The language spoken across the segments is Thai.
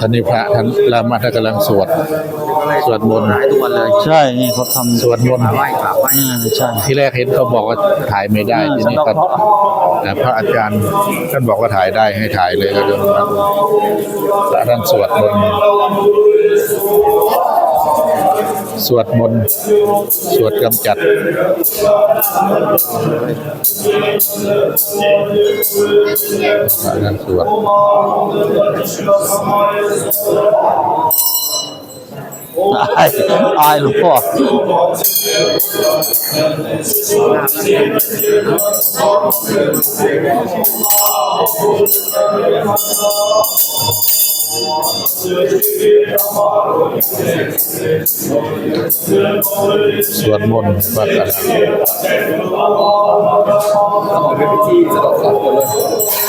ท่านนี้พระท่านรามาท่านกำลังสวด สวดมนต์หายทุกวันเลย ใช่นี่เขาทำสวดมนต์ไหว้กราบไหว้อืมใช่ที่แรกเห็นเขาบอกว่าถ่ายไม่ได้อืมทีนี้ก็แต่พระอาจารย์ท่านบอกว่าถ่ายได้ให้ถ่ายเลยก็เลยมาดูพระท่านสวดมนต์ สวดมนต์ สวดกำจัดพระท่านสวดอายอายหลวงพ่อ สวดมนต์พระอาจารย์เป็นพิธีสะดอกเคราะห์หมดเลย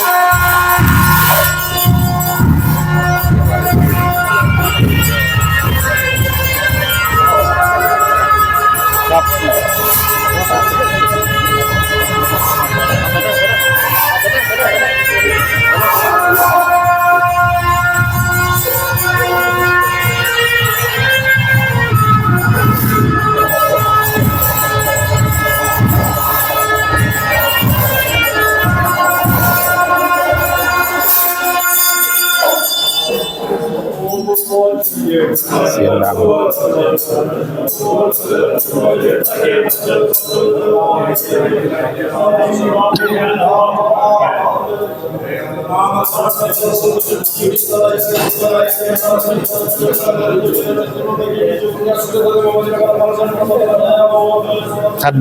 เสียงดัง ท่าน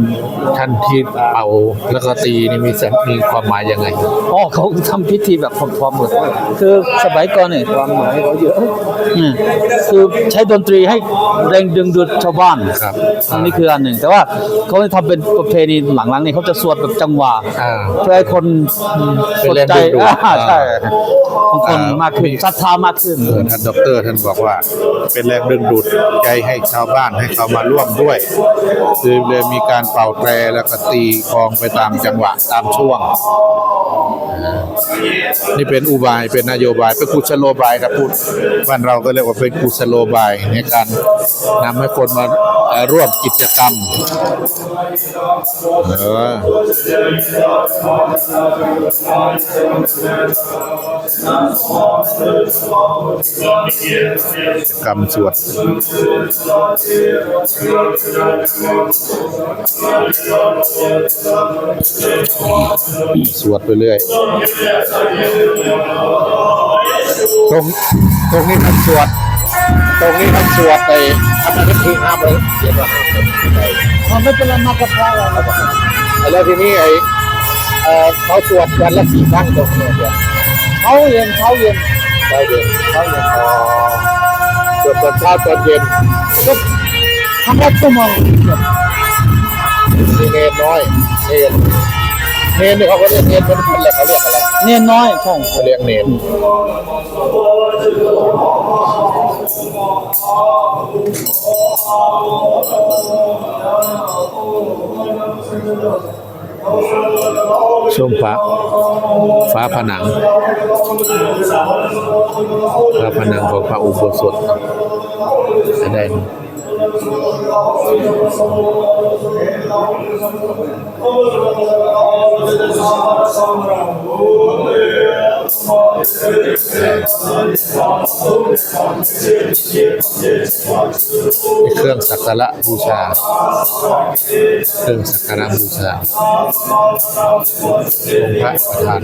ท่านที่เป่าแล้วก็ตีนี่มีสัมมีความหมายยังไงอ๋อเขาทำพิธีแบบพร้อมๆหมดคือสมัยก่อนเนี่ยความหมายเขาเยอะอืมคือใช้ดนตรีให้แรงดึงดูดชาวบ้านครับอันนี้คืออันหนึ่ง แต่ว่าเขาทำเป็นประเพณีหลังๆนี่เขาจะสวดแบบจังหวะอ่าเพื่อให้คนเป็นสนแรงใจดึงดูดอ่าใช่บางคนอ่ามมากขึ้นศรัทธามากขึ้นเออท่านด็อกเตอร์ท่านบอกว่า เป็นแรงดึงดูดใจให้ชาวบ้านให้เขามาร่วมด้วย คือเลยมีการการเป่าแตรแล้วก็ตีกองไปตามจังหวะตามช่วง นี่เป็นอุบายเป็นนโยบายเป็นกุศโลบายครับพูดบ้านเราก็เรียกว่าเป็นกุศโลบายในการนำให้คนมาร่วมกิจกรรมเออกิจกรรมสวดสวดไปเรื่อย ตรงตรงนี้ท่านสวด ตรงนี้ท่านสวดไปทำอะไรที่ห้ามเลยเขียนว่าห้ามเลยไม่เป็นไรมากกับพระเราแล้วทีนี้ไอ้เอ่อเขาสวดวันละสี่ครั้งตรงนี้เนี่ยเขาเย็นเขาเย็นเช้าเย็นเช้าเย็นอ๋อสวดตอนเช้าตอนเย็นก็ทำวัดชั่วโมง มีเนนน้อยเนนเนนนี่เขาก็เรียกเนนเป็นคนแหละเขาเรียกอะไรเนียนน้อยใช่ เขาเรียกเนนชมฟ้าฟ้าผนังฟ้าผนังของพระอุโบสถจะได้เครื่องสักการะบูชา เครื่องสักการะบูชาองค์พระประธาน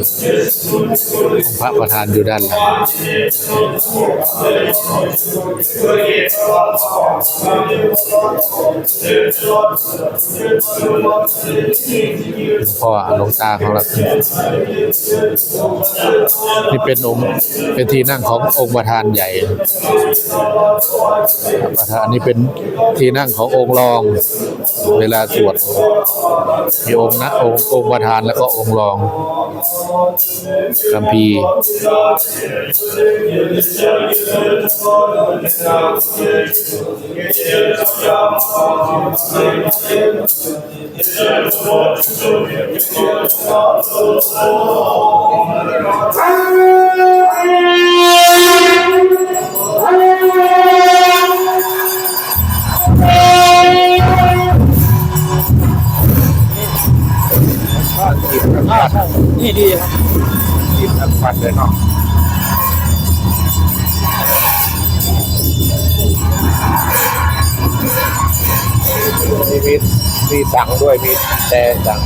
องค์พระประธานอยู่ด้านหลังหลวงพ่อหลวงตาของเรานี่เป็นองค์เป็นที่นั่งขององค์ประธานใหญ่ ประธานนี่เป็นที่นั่งขององค์รอง เวลาสวดมีองค์นะองค์องค์ประธานแล้วก็องค์รองคัมภี Ini dia. Ini tempatnya. มีมีมีสั่งด้วยมีแต่สั่ง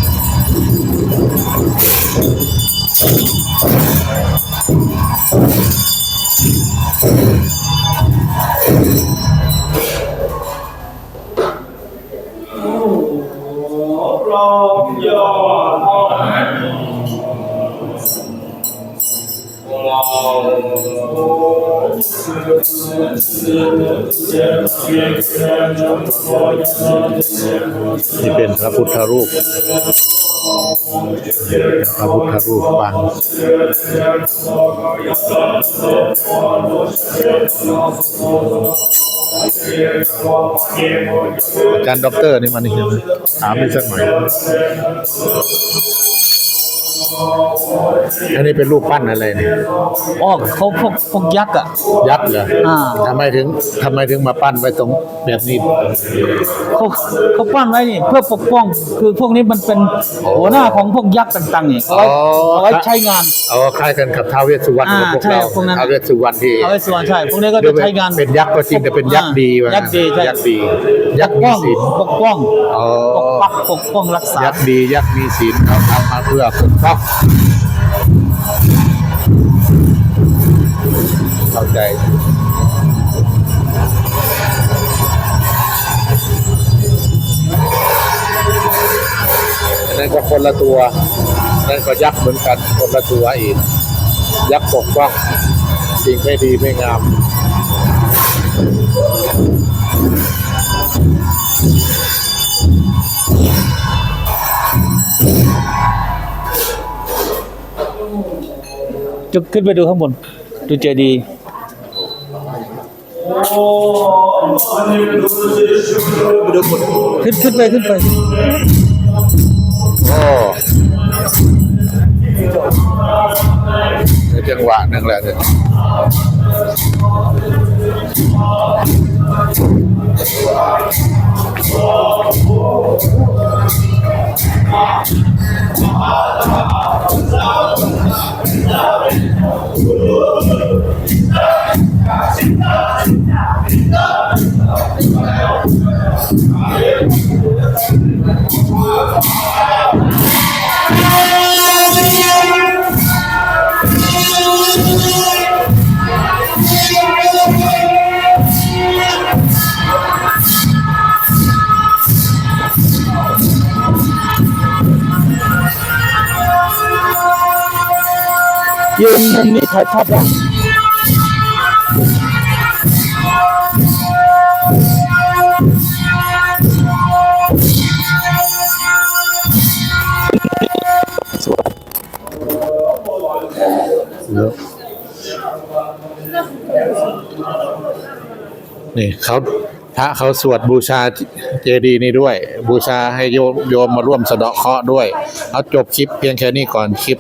นี่เป็นพระพุทธรูป พระพุทธรูปปางอาจารย์ด็อกเตอร์นี่มันนี่ใช่ไหมถามอีกสักหน่อย อันนี้เป็นรูปปั้นอะไรเนี่ยอ๋อเขาพวกพวกยักษ์อะ ยักษ์เหรออ่า ทำไมถึงทำไมถึงมาปั้นไว้ตรงแบบนี้ เขาเขาปั้นไว้นี่เพื่อปกป้อง คือพวกนี้มันเป็นหัวหน้าของพวกยักษ์ต่างๆนี่เอาไว้อ๋อ เอาไว้ใช้งาน เอาคล้ายกันกับท้าวเวสสุวรรณอ่าของพวกใช่เราพวกนั้น ท้าวเวสสุวรรณที่เอาไว้ส่วนใช่ พวกนี้ก็จะใช้งานเป็นยักษ์ก็จริงแต่เป็นยักษ์ดีว่ายักษ์ดีใช่ยักษ์ดี ยัปกกษ์มีป้องศีล ปกป้องอ๋อ ปกปักปกป้องรักษายักษ์ดียักษ์มีศีลเขาทำมาเพื่อปกป้องเข้าใจนั่นก็คนละตัว นั่นก็ยักษ์เหมือนกัน คนละตัวอีก ยักษ์ปกป้อง สิ่งไม่ดีไม่งาม จขึ้นไปดูข้างบน ดูเจดีย์ขึ้นขึ้นไปขึ้นไปโอ้จังหวะหนึ่งแหละเนี่ย ยืนมุมนี้ถ่ายภาพได้นี่เขาพระเขาสวดบูชาเจดีย์นี้ด้วย บูชาให้โยมโยมมาร่วมสะเดาะเคราะห์ด้วย เอาจบคลิปเพียงแค่นี้ก่อนคลิป